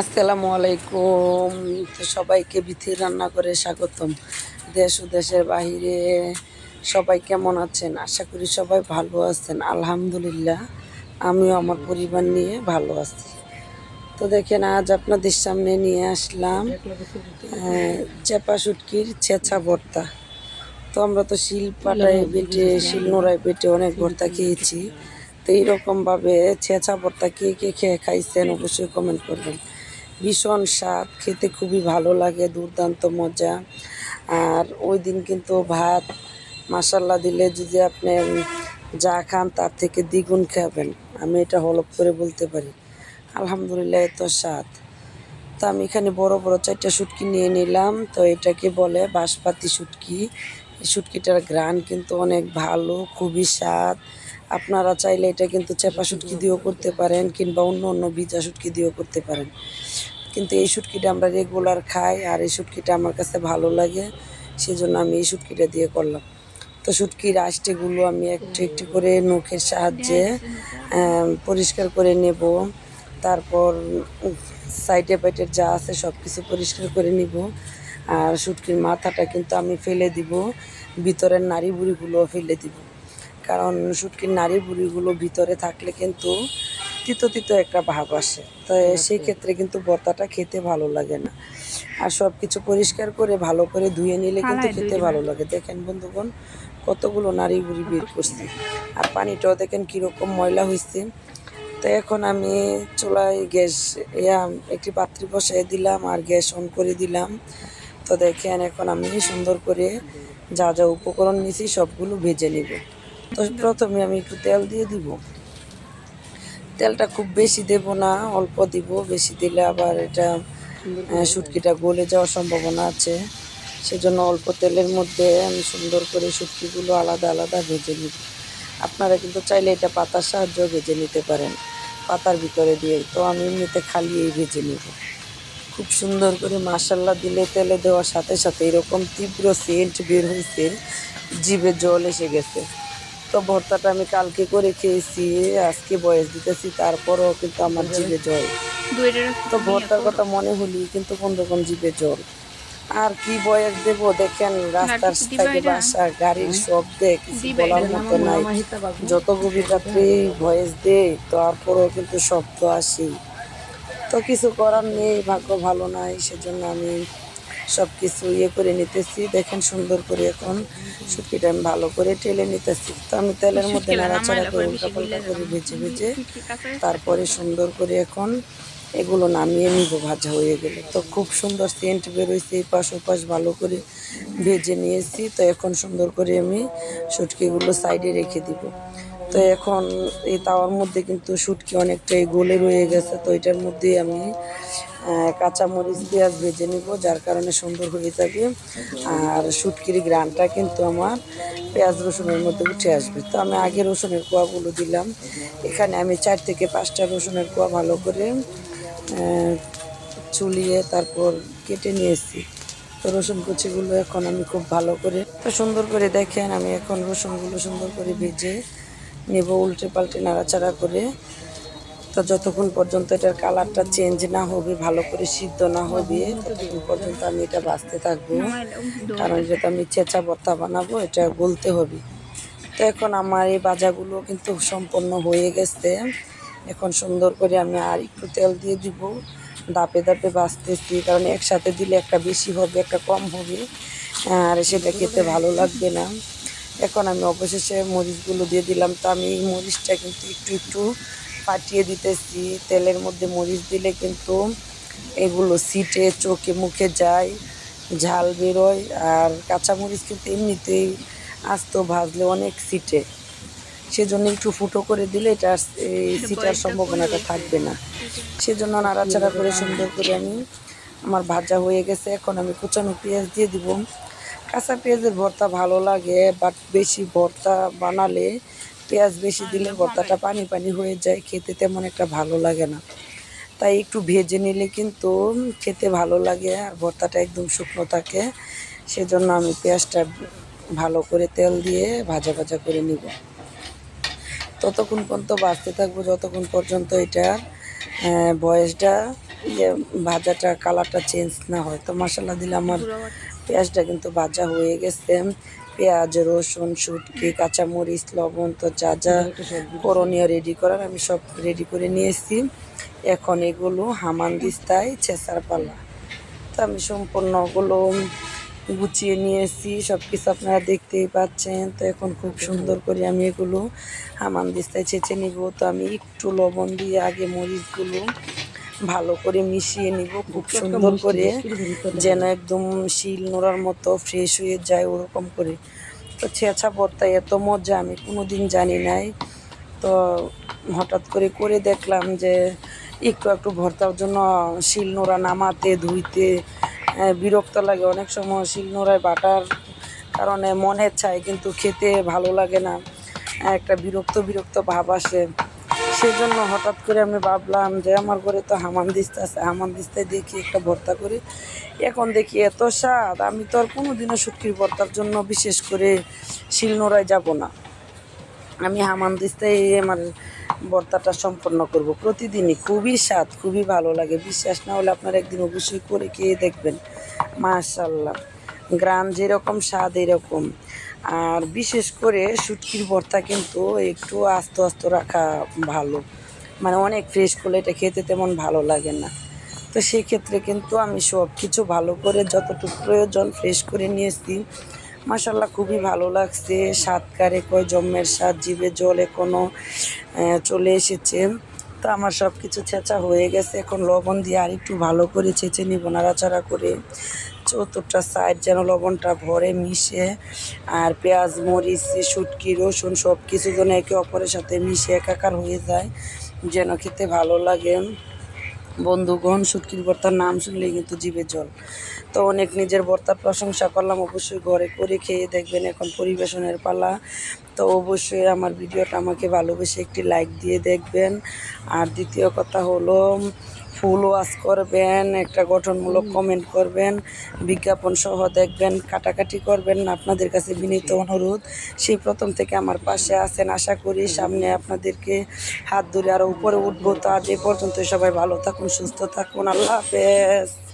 আসসালামু আলাইকুম। তো সবাইকে বিথি রান্না করে স্বাগতম। দেশ ও দেশের বাহিরে সবাই কেমন আছেন? আশা করি সবাই ভালো আছেন। আলহামদুলিল্লাহ, আমিও আমার পরিবার নিয়ে ভালো আছি। তো দেখেন, আজ আপনাদের সামনে নিয়ে আসলাম চেপা শুটকির ছেঁচা ভর্তা। তো আমরা তো শিল পাটায় বেটে শিল নোড়ায় বেটে অনেক ভর্তা খেয়েছি। তো এইরকমভাবে ছেঁচা ভর্তা কে কে খেয়ে খাইছেন অবশ্যই কমেন্ট করবেন। ভীষণ স্বাদ, খেতে খুবই ভালো লাগে, দুর্দান্ত মজা। আর ওই দিন কিন্তু ভাত মাসাল্লা দিলে যদি আপনি যা খান তার থেকে দ্বিগুণ খাবেন। আমি এটা হলপ করে বলতে পারি। আলহামদুলিল্লাহ, এত স্বাদ। তো আমি এখানে বড় বড় চারটা শুটকি নিয়ে নিলাম। তো এটাকে বলে বাঁশপাতি শুটকি। এই শুটকিটার গ্রান কিন্তু অনেক ভালো, খুবই স্বাদ। আপনারা চাইলে এটা কিন্তু চেপা শুটকি দিয়েও করতে পারেন কিংবা অন্য অন্য ভিজা শুটকি দিয়েও করতে পারেন। কিন্তু এই শুটকিটা আমরা রেগুলার খাই আর এই শুটকিটা আমার কাছে ভালো লাগে, সেজন্য আমি এই শুটকিটা দিয়ে করলাম। তো শুটকির আষ্টেগুলো আমি একটু একটু করে নখের সাহায্যে পরিষ্কার করে নেব। তারপর সাইডে পাইটের যা আছে সব কিছু পরিষ্কার করে নিব। আর শুটকির মাথাটা কিন্তু আমি ফেলে দিব, ভিতরের নাড়ি বুড়িগুলোও ফেলে দিব। কারণ শুটকির নাড়ি বুড়িগুলো ভিতরে থাকলে কিন্তু তিতো তিতো একটা ভাব আসে। তো সেই ক্ষেত্রে কিন্তু ভর্তাটা খেতে ভালো লাগে না। আর সব কিছু পরিষ্কার করে ভালো করে ধুয়ে নিলে কিন্তু খেতে ভালো লাগে। দেখেন বন্ধুগণ কতগুলো নাড়ি বুড়ি বের করছি। আর পানিটাও দেখেন কীরকম ময়লা হয়েছে তো এখন আমি চুলায় গ্যাস ইয়া একটি পাত্রে বসাই দিলাম আর গ্যাস অন করে দিলাম। তো দেখেন এখন আমি সুন্দর করে যা যা উপকরণ নিয়েছি সবগুলো ভেজে নিব। তো প্রথমে আমি একটু তেল দিয়ে দিব। তেলটা খুব বেশি দেব না অল্প দিব। বেশি দিলে আবার এটা আহ, শুটকিটা গলে যাওয়ার সম্ভাবনা আছে। সেজন্য অল্প তেলের মধ্যে আমি সুন্দর করে শুটকিগুলো আলাদা আলাদা ভেজে নিব। আপনারা কিন্তু চাইলে এটা পাতার সাহায্যে ভেজে নিতে পারেন পাতার ভিতরে দিয়ে তো আমি এমনিতে খালি এই ভেজে নিব। খুব সুন্দর করে মাসাল্লা দিলে তেলে দেওয়ার সাথে সাথে এরকম তীব্র সেন্ট বের হয়েছে জিভে জল এসে গেছে। তো ভর্তাটা আমি কালকে করে খেয়েছি আজকে বয়স দিতেছি তারপরও কিন্তু আমার জিভে জল তো ভর্তার কথা মনে হলি কিন্তু বন্ধুগণ জিভে জল আর কি বয়স দেব দেখেন রাস্তার থেকে বাসা গাড়ির শব্দে কিছু বলার মতো নাই। যত গভীর রাত্রে ভয়েস দেয় তারপরেও কিন্তু শব্দ আসে তো কিছু করার নেই ভাগ্য ভালো নাই সেজন্য আমি সব কিছু ইয়ে করে নিতেছি। দেখেন সুন্দর করে এখন শুটকিটা আমি ভালো করে টেলে নিতেছি। তো আমি তেলের মধ্যে নাড়াচাড়া করে উল্টা পাল্টা করে ভেজে ভেজে তারপরে সুন্দর করে এখন এগুলো নামিয়ে নিব ভাজা হয়ে গেলে। তো খুব সুন্দর সেন্ট বেরোইছে এই পাশ ওপাশ ভালো করে ভেজে নিয়েছি। তো এখন সুন্দর করে আমি শুটকিগুলো সাইডে রেখে দিব। তো এখন এই তাওয়ার মধ্যে কিন্তু শুটকি অনেকটাই গলে রয়ে গেছে। তো এটার মধ্যেই আমি কাঁচামরিচ পেঁয়াজ ভেজে নিব, যার কারণে সুন্দর হয়ে যাবে। আর শুটকির গ্রানটা কিন্তু আমার পেঁয়াজ রসুনের মধ্যে উঠে আসবে। তো আমি আগে রসুনের কোয়াগুলো দিলাম। এখানে আমি চার থেকে পাঁচটা রসুনের কোয়া ভালো করে চুলিয়ে তারপর কেটে নিয়েছি। তো রসুন কুচিগুলো এখন আমি খুব ভালো করে, তো সুন্দর করে দেখেন, আমি এখন রসুনগুলো সুন্দর করে ভেজে নেব উল্টে পাল্টে নাড়াচাড়া করে। তো যতক্ষণ পর্যন্ত এটার কালারটা চেঞ্জ না হবে, ভালো করে সিদ্ধ না হবে, ততক্ষণ পর্যন্ত আমি এটা বাঁচতে থাকব। কারণ যেটা আমি চেঁচা ভর্তা বানাবো, এটা গলতে হবে। তো এখন আমার এই বাজাগুলো কিন্তু সম্পন্ন হয়ে গেছে। এখন সুন্দর করে আমি আর একটু তেল দিয়ে দিব। দাপে দাপে বাঁচতেছি কারণ একসাথে দিলে একটা বেশি হবে, একটা কম হবে। আর সেটা খেতে ভালো লাগবে না। এখন আমি অবশেষে মরিচগুলো দিয়ে দিলাম। তো আমি এই মরিচটা কিন্তু একটু একটু ফাটিয়ে দিতেছি তেলের মধ্যে মরিচ দিলে কিন্তু এগুলো সিটে চোখে মুখে যায় ঝাল বেরোয়। আর কাঁচামরিচ কিন্তু এমনিতেই আস্ত ভাজলে অনেক সিটে সেজন্য একটু ফুটো করে দিলে এটা এই সিটার সম্ভাবনাটা থাকবে না। সেজন্য নাড়াচাড়া করে সুন্দর করে আমি আমার ভাজা হয়ে গেছে। এখন আমি কুচানো পেঁয়াজ দিয়ে দিব। কাঁচা পেঁয়াজের ভর্তা ভালো লাগে বাট বেশি ভর্তা বানালে পেঁয়াজ বেশি দিলে ভর্তাটা পানি পানি হয়ে যায় খেতে তেমন একটা ভালো লাগে না। তাই একটু ভেজে নিলে কিন্তু খেতে ভালো লাগে আর ভর্তাটা একদম শুকনো থাকে। সেজন্য আমি পেঁয়াজটা ভালো করে তেল দিয়ে ভাজা ভাজা করে নিব। ততক্ষণ পর্যন্ত বাঁচতে থাকব যতক্ষণ পর্যন্ত এটা বয়সটা ইয়ে ভাজাটা কালারটা চেঞ্জ না হয়। তো মশলা দিলে আমার পেঁয়াজটা কিন্তু ভাজা হয়ে গেছে। পেঁয়াজ রসুন শুটকি কাঁচামরিচ লবণ তো যা যা করণীয় রেডি করার আমি সব রেডি করে নিয়েছি। এখন এগুলো হামান দিস্তায় ছেঁচার পালা। তো আমি সম্পূর্ণ ওগুলো গুছিয়ে নিয়েছি সব কিছু আপনারা দেখতেই পাচ্ছেন। তো এখন খুব সুন্দর করে আমি এগুলো হামান দিস্তায় ছেঁচে নিব। তো আমি একটু লবণ দিয়ে আগে মরিচগুলো ভালো করে মিশিয়ে নিব খুব সুন্দর করে যেন একদম শিল নোড়ার মতো ফ্রেশ হয়ে যায় ওরকম করে। তো ছেঁচা ভর্তা এত মজা আমি কোনোদিন জানি নাই। তো হঠাৎ করে করে দেখলাম যে একটু একটু ভর্তার জন্য শিল নোড়া নামাতে ধুইতে বিরক্ত লাগে। অনেক সময় শিল নোড়ায় বাটার কারণে মনে চায় কিন্তু খেতে ভালো লাগে না। একটা বিরক্ত বিরক্ত ভাব আসে। সেই জন্য হঠাৎ করে আমি ভাবলাম যে আমার ঘরে তো হামান দিস্তা আছে, হামান দিস্তায় দেখি একটা ভর্তা করি। এখন দেখি এত স্বাদ, আমি তো আর কোনোদিনও শুটকির ভর্তার জন্য বিশেষ করে শিলনোড়ায় যাব না। আমি হামান দিস্তায় আমার ভর্তাটা সম্পন্ন করব। প্রতিদিনই খুবই স্বাদ, খুবই ভালো লাগে। বিশ্বাস না হলে আপনারা একদিন অবশ্যই করে খেয়ে দেখবেন। মাশাল্লাহ গ্রাম যেরকম, স্বাদ এরকম। আর বিশেষ করে শুটকির ভর্তা কিন্তু একটু আস্ত আস্ত রাখা ভালো। মানে অনেক ফ্রেশ করলে এটা খেতে তেমন ভালো লাগে না। তো সেই ক্ষেত্রে কিন্তু আমি সব কিছু ভালো করে যতটুকু প্রয়োজন ফ্রেশ করে নিয়েছি। মাসাল্লাহ খুবই ভালো লাগছে। স্বাদ কারে কয় জম্মের স্বাদ, জিভে জল এখনও চলে এসেছে। তো আমার সব কিছু ছেঁচা হয়ে গেছে। এখন লবণ দিয়ে আর একটু ভালো করে ছেঁচে নিব, নাড়াচাড়া করে। চতুর্থটা সাইড যেন লবণটা ভরে, মিশে, আর পেঁয়াজ, মরিচ, শুটকি, রসুন সব কিছু যেন একে অপরের সাথে মিশে একাকার হয়ে যায়, যেন খেতে ভালো লাগে। বন্ধুগণ, শুটকির ভর্তার নাম শুনলেই কিন্তু জিভে জল। তো অনেক নিজের ভর্তার প্রশংসা করলাম, অবশ্যই ঘরে করে খেয়ে দেখবেন এখন পরিবেশনের পালা। তো অবশ্যই আমার ভিডিওটা আমাকে ভালোবেসে একটি লাইক দিয়ে দেখবেন। আর দ্বিতীয় কথা হলো ফুল ওয়াশ করবেন, একটা গঠনমূলক কমেন্ট করবেন, বিজ্ঞাপন সহ দেখবেন, কাটাকাটি করবেন না আপনাদের কাছে বিনীত অনুরোধ। সেই প্রথম থেকে আমার পাশে আছেন, আশা করি সামনে আপনাদেরকে হাত ধরে আরও উপরে উঠবো। তো আজ এ পর্যন্ত সবাই ভালো থাকুন, সুস্থ থাকুন, আল্লাহ হাফেজ।